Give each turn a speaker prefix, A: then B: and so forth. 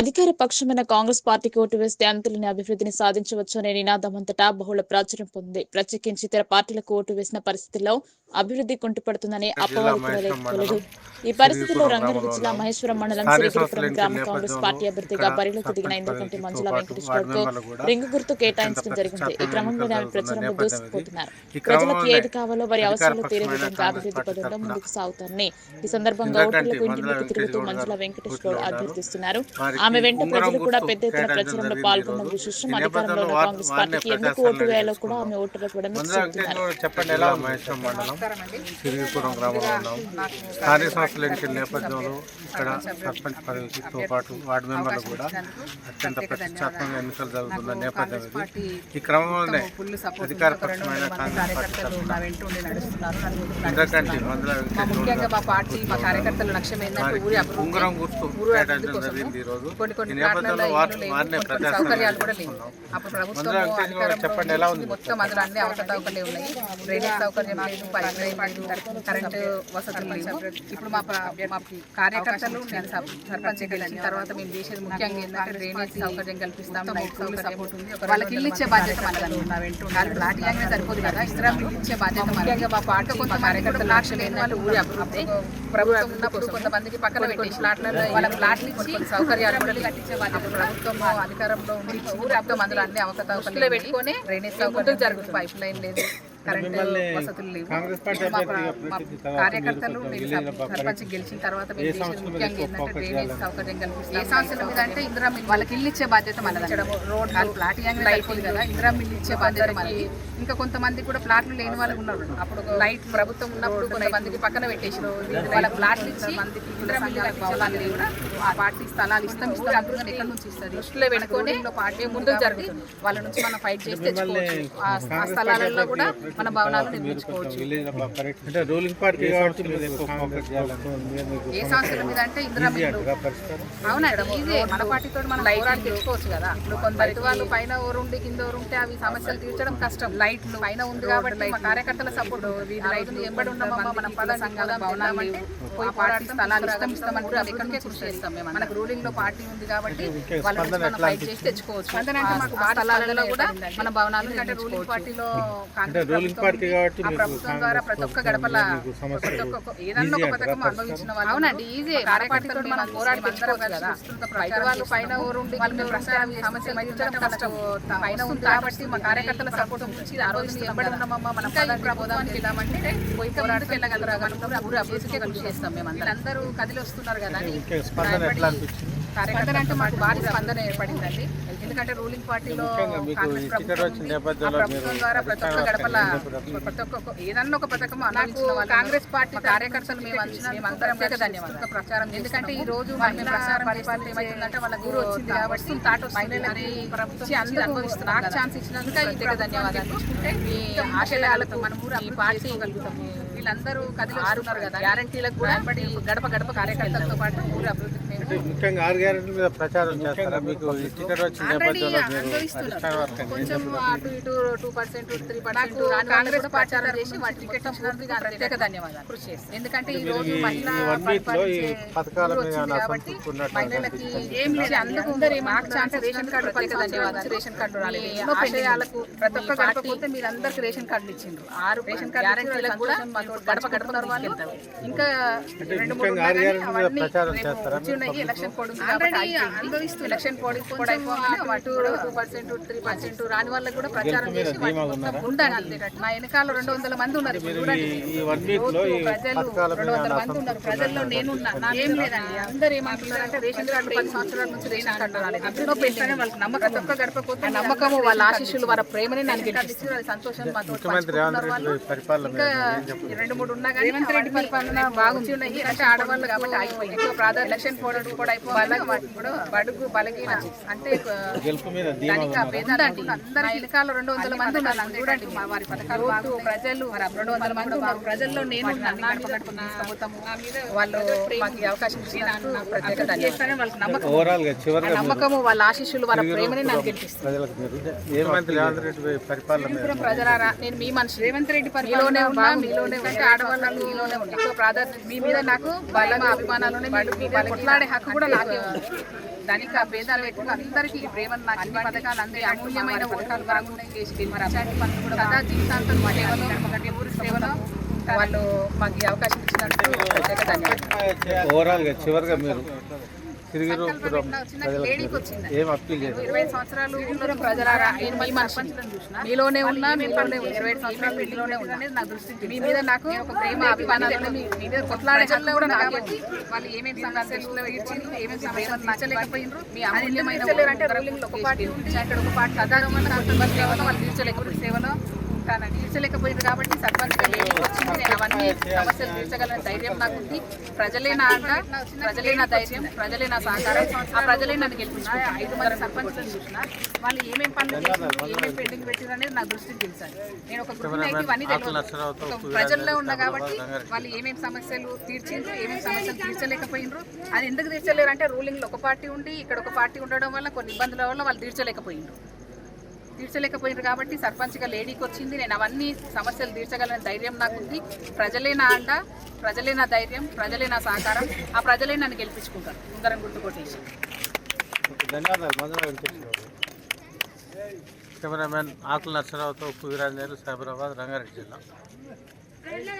A: అధికార పక్షమైన కాంగ్రెస్ పార్టీకి ఓటు వేస్తే అంతులేని అభివృద్ధిని సాధించవచ్చు అనే నినాదమంతటా బహుళ ప్రాచుర్యం పొందింది ప్రత్యేకించి ఇతర పార్టీలకు ఓటు వేసిన పరిస్థితుల్లో అభివృద్ధి కుంటుపడుతుందని అపవాదు ఈ పరిస్థితుల్లో రంగారెడ్డి జిల్లా మహేశ్వరం మండలం శ్రీగిరిపురం గ్రామ కాంగ్రెస్ పార్టీ అభ్యర్థిగా బరిలోకి దిగిన ఇంద్రకంటి మంజుల వెంకటేశ్వరరావుకు రింగు గుర్తు కేటాయించడం జరిగింది. ఈ క్రమంలోనే ఆమె ప్రచారంలో దూసుకుపోతున్నారు ప్రజలకు ఏది కావాలో వారి అవసరాలు తీరే విధంగా అభివృద్ధి పదంలో ముందుకు సాగుతారని ఈ సందర్భంగా ఓటర్లకు ఇంటింటికి తిరుగుతూ మంజుల వెంకటేశ్వరరావు అభ్యర్థిస్తున్నారు. ఆమె వెంట ప్రజలు కూడా పెద్ద ఎత్తున ప్రచారంలో పాల్గొన్న విశేషం అధికారంలో ఉన్న కాంగ్రెస్ పార్టీకి ఎందుకు ఓటు వేయాలో కూడా ఆమె చెబుతున్నారు
B: చెప్పండి ఎలా మహేశ్వరం మండలం సిరిగిపురం గ్రామంలో ఉన్నాం. స్థానిక సంస్థల ఎన్నికల నేపథ్యంలో ఇక్కడ సర్పంచ్ పదవితో పాటు వార్డు మెంబర్లు కూడా అత్యంత ప్రతిష్టాత్మక ఎన్నికలు జరుగుతున్న నేపథ్యం ఇది. ఈ క్రమంలోనే అధికార పక్షమైన కాంగ్రెస్ పార్టీ మందుల
C: అభివృద్ధి
B: ఉంగరం గుర్తు కేటాయించడం జరిగింది ఈ రోజు
C: కొన్ని కొన్ని ప్రాంతాల్లో సౌకర్యాలు కూడా లేవు. అప్పుడు ప్రభుత్వం
B: ఎలా ఉంది?
C: మొత్తం అందులో అన్ని అవకతవకలే ఉన్నాయి. డ్రైనేజ్ సౌకర్యం లేదు పైప్ లైన్ కరెంటు వసతులు లేవు. ఇప్పుడు మా కార్యకర్తలు నేను సర్పంచ్ గెలిచిన తర్వాత మేము చేసేది ముఖ్యంగా ఏంటంటే డ్రైనేజ్ సౌకర్యం కల్పిస్తాం సపోర్ట్ ఉంది. వాళ్ళకి ఇల్లు ఇచ్చే బాధ్యత మనది. వాళ్ళు ఇవ్వగానే సరిపోదు కదా ఇతర ఇల్లు ఇచ్చే బాధ్యత ముఖ్యంగా మా పార్టీ కొంత కార్యకర్తలు లక్ష్యం ఏంటంటే ఊరి అభివృద్ధి ప్రభుత్వం ఉన్నప్పుడు కొంతమందికి పక్కన పెట్టేసి ప్లాట్లలో వాళ్ళ ప్లాట్లు ఇచ్చి సౌకర్యాలు కూడా కట్టించే బాధ్యత ప్రభుత్వం అధికారంలో ఉండి అర్థం అందులో అన్ని అవకతవకలు పెట్టుకొని డ్రైనేజ్ సౌకర్యం జరుగుతుంది. పైప్ లైన్ లేదు. కరెంట్ వసతులు లేవు. కార్యకర్తలు
B: మీరు
C: సర్పంచ్ గెలిచిన తర్వాత
B: మీద
C: ముఖ్యంగా ఏంటంటే డ్రైనేజ్
B: చేయాలని?
C: సౌకర్యం కల్పిస్తాం. ఏ సంస్థల మీద అంటే ఇందిరా మిల్ వాళ్ళకి ఇల్లు ఇచ్చే బాధ్యత మనది. రోడ్ ప్లాట్ లైట్ కదా. ఇందిరా మిల్ ఇచ్చే బాధ్యత మనది. ఇంకా కొంతమంది కూడా ప్లాట్లు లేని వాళ్ళు ఉన్నారు. అప్పుడు లైట్ ప్రభుత్వం ఉన్నప్పుడు కొంతమందికి పక్కన పెట్టేసి వాళ్ళ ప్లాట్లు ఇచ్చి ఇందిరా మిల్ భవనాలు కూడా ఆ పార్టీ స్థలాలు ఇస్తాం ఇస్తాం అంటున్నారు ఎక్కడి నుంచి ఇస్తుంది దృష్టిలో పెట్టుకొని పార్టీ ముందుకు జరుగుతుంది. వాళ్ళ నుంచి మనం ఫైట్ చేసి తెచ్చుకోవచ్చు. ఆ ఆ స్థలాలలో కూడా మన భవనాలు నిర్మించుకోవచ్చు.
B: అంటే రూలింగ్ పార్టీ మీకు
C: ఏ సంస్థల మీద అంటే ఇందిరా
B: పరిష్కారం
C: అవునండి ఇదే మన పార్టీతో మనం పోరాడి తెచ్చుకోవచ్చు కదా. ఇప్పుడు కొందరికి వాళ్ళు పైన ఊరుండి కింద ఊరుంటే అవి సమస్యలు తీర్చడం కష్టం. లైట్లు పైన ఉంది కాబట్టి మా కార్యకర్తల సపోర్ట్ లైట్ ఎంబడి ఉన్నామమ్మా మనం పద సంఘాల భవనాలు అంటే పోయి పార్టీ స్థలాలు ఇష్టం ఇస్తామని కూడా ఎక్కడికే కృషి చేస్తాం మేము మనకు రూలింగ్లో పార్టీ ఉంది కాబట్టి వాళ్ళ నుంచి మనం ఫైట్ చేసి తెచ్చుకోవచ్చు. ఆ స్థలాలలో కూడా మన భవనాలు అంటే రూలింగ్ పార్టీలో కాంగ్రెస్
B: కాబట్టి
C: ఆ
B: మీకు
C: ప్రభుత్వం ద్వారా ప్రతి ఒక్క గడపల ప్రతి ఒక్క ఏదన్నా ఒక పథకం అనుభవించిన వాళ్ళు అవునండి ఈజీ కార్యకర్తలు మనం పోరాడి బయట వాళ్ళు పైన ఊరుండి వాళ్ళు మేము ప్రచారం సమస్య కష్టం పైన ఉంది కాబట్టి మా కార్యకర్తల సపోర్ట్ నుంచి ఆ రోజు ఎంబడి ఉన్నామమ్మా మనం పోదామని వెళ్దామంటే పోయి పోరాటం వెళ్ళగలరా ఊరు అభివృద్ధికే కృషి చేస్తాం మేము అందరూ. కదిలి వస్తున్నారు కదా అని కార్యకర్తలు అంటే మాకు భారీ స్పందన ఏర్పడిందండి. ఎందుకంటే రూలింగ్ పార్టీలో ప్రభుత్వం ద్వారా ప్రతి ఒక్క గడపల ప్రతి ఒక్క ఏదన్నా ఒక పథకం నాకు కాంగ్రెస్ పార్టీ కార్యకర్తలు మేము ప్రత్యేక ధన్యవాదాలు. ప్రచారం ఎందుకంటే ఈ రోజు ప్రచారం పరిపాలన ఏమైతుందంటే వాళ్ళ గురు వచ్చింది కాబట్టి తాట అందరూ అనుభవిస్తున్నారు నాకు ఛాన్స్ ఇచ్చినందుకు ప్రత్యేక ధన్యవాదాలు. మీ ఆశయాలకు మన ఊరు ఈ పార్టీ వీళ్ళందరూ కదిలి వస్తున్నారు కదా. గ్యారంటీలకు కూడా గడప గడప కార్యకర్తలతో పాటు ఊరు
B: అంటే ముఖ్యంగా ఆరు గ్యారెంటీ మీద ప్రచారం చేస్తారా? మీకు టికెట్ వచ్చిన నేపథ్యంలో
C: కొంచెం అటు ఇటు two percent three percent Congress ప్రచారం చేసి వాటి టికెట్ ఇచ్చినందుకు ప్రత్యేక ధన్యవాదాలు. కృషి చేస్తాం ఎందుకంటే ఈ రోజు మహిళా
B: పథకాల
C: కాబట్టి మహిళలకి ఏం లేదు. అందరూ మాకు ఛాన్స్ రేషన్ కార్డు ప్రత్యేక ధన్యవాదాలు రేషన్ కార్డు రాలేదు. ఎన్నో ఆశయాలకు ప్రతి ఒక్క గడపపోతే మీరు అందరికి రేషన్ కార్డులు ఇచ్చిండ్రు. ఆరు రేషన్ కార్డు గ్యారెంటీలకు కూడా గడప గడప ఇంకా రెండు మూడు
B: ప్రచారం చేస్తారా?
C: ఎలక్షన్ కాబట్టి అనుభవిస్తూ ఎలక్షన్ అయిపోగానే two two percent three percent రాని వాళ్ళకి కూడా ప్రచారం చేసి మొత్తం ఉండండి మా వెనకాల రెండు వందల మంది ఉన్నారు చూడండి.
B: ఈ- ఈ వన్ వీక్లో ఈ
C: ప్రజలు రెండు
B: మీద
C: వందల మంది ఉన్నారు. ప్రజల్లో నేనున్నా. నాకేం లేదండి. అందరూ ఏమంటున్నారంటే రేషన్ కార్డు పది సంవత్సరాల నుంచి రేషన్ కార్డు రాలేదు. ఎప్పుడో పెళ్ళిన వాళ్ళకి నమ్మకం ప్రతి ఒక్క గడపకపోతే నమ్మకము వాళ్ళ ఆశీస్సులు వాళ్ళ ప్రేమని అది సంతోషం
B: ఏం?
C: రెండు మూడు ఉన్నా కానీ రేవంత్ రెడ్డి పరిపాలన బాగుంది. ఉన్నాయి అంటే ఆడవాళ్ళు కాబట్టి అయిపోయింది ఎక్కువ ప్రాధాన్యత ఎలక్షన్ కోడ్ కూడా అయిపోవాలి వాటికి కూడా బడుగు బలగీన అంటే
B: గెలుపు మీద ధీమా
C: ధనిక పేదండి అందరి వెనకాల రెండు వందల మంది ఉన్నారు. చూడండి. మా వారి పథకాలు బాగున్నాయి. ప్రజలు రెండు వందల మంది ఉన్నారు. ప్రజల్లో నేను. వాళ్ళు మాకు ఈ అవకాశం ఇచ్చినందుకు ప్రత్యేక ధన్యవాదాలు. వాళ్ళకి నమ్మకం
B: ఓవరాల్గా
C: ఆ
B: చివరిగా
C: నమ్మకము వాళ్ళ ఆశీస్సులు వాళ్ళ ప్రేమని నాకు గెలిపిస్తుంది ప్రజలారా? నేను మీ మనిషి రేవంత్ రెడ్డి మీలోనే ఉన్నా మీలోనే ఉంటే ఆడవాళ్ళు మీలోనే ఉన్నా ఎక్కువ ప్రాధాన్యత మీ మీద నాకు బలం అభిమానాలు కొట్లాడే హక్కు
D: కూడా నాకే ఉంది. ధనిక భేదాలు లేకుండా అందరికీ ప్రేమ నాకు అన్ని పథకాలు అందే అమూల్యమైన ఓటాలు వరకు చేసి గెలిచారు పనులు కూడా సదా జీవితాంతం మా సేవలో ఊరి సేవలో వాళ్ళు మాకు ఈ అవకాశం ఇచ్చినందుకు ప్రత్యేక ధన్యవాదాలు.
B: ఓవరాల్గా చివరిగా మీరు ఏం అప్పీల్ చేశారు
D: ఇరవై సంవత్సరాలు ఉన్న ప్రజలారా? నేను మీ మనిషిని మీలోనే ఉన్నా ఉన్నా. ఇరవై సంవత్సరాలు మీలోనే ఉన్నా? అనేది నా దృష్టికి మీ మీద. నాకు ఒక ప్రేమ అభిమానాలు మీ మీద కొట్లాడే హక్కు కూడా నాకు కాబట్టి వాళ్ళు ఏమేమి సమస్యలు తీర్చిండ్రు ఏమేమి సమస్యలు తీర్చలేకపోయినరు మీ అమూల్యమైన అంటే ఒక పార్టీ ఉంది అక్కడ ఒక పార్టీ సాధారణ వాళ్ళు తీర్చలేకపోయి సేవలో తీర్చలేకపోయింది కాబట్టి సర్పంచ్ వచ్చింది? నేను అవన్నీ సమస్యలు తీర్చగలని ధైర్యం నాకు ఉంది ప్రజలే నా అంట ప్రజలే నా ధైర్యం ప్రజలే నా సహకారం. ఆ ప్రజలే నన్ను గెలిపించిన ఐదు మంది సర్పంచ్లను చూసిన వాళ్ళు ఏమేం పనులు చేసిండ్రు ఏమేం పెండింగ్ పెట్టిండ్రు అనేది నా దృష్టికి తెలుసాను నేను ఒక గృహిణికి ఇవన్నీ తెలియదు. ఒక ప్రజల్లో ఉన్నా కాబట్టి వాళ్ళు ఏమేం సమస్యలు తీర్చిండ్రు ఏమేం సమస్యలు తీర్చలేకపోయినరు అది ఎందుకు తీర్చలేరు అంటే రూలింగ్లో ఒక పార్టీ ఉండి ఇక్కడ ఒక పార్టీ ఉండడం వల్ల కొన్ని ఇబ్బందుల వల్ల వాళ్ళు తీర్చలేకపోయినరు తీర్చలేకపోయినారు కాబట్టి సర్పంచ్గా లేడీకి వచ్చింది. నేను అవన్నీ సమస్యలు తీర్చగలని ధైర్యం నాకు ఉంది ప్రజలే నా అండ ప్రజలే నా ధైర్యం ప్రజలే నా సహకారం. ఆ ప్రజలే నన్ను గెలిపించుకుంటారు. ముందరం గుర్తు కొట్టేసి.
B: ధన్యవాదాలు. కెమెరామెన్ ఆకుల నర్సరావుతో పువ్విరాజేలు సైబరాబాద్ రంగారెడ్డి జిల్లా.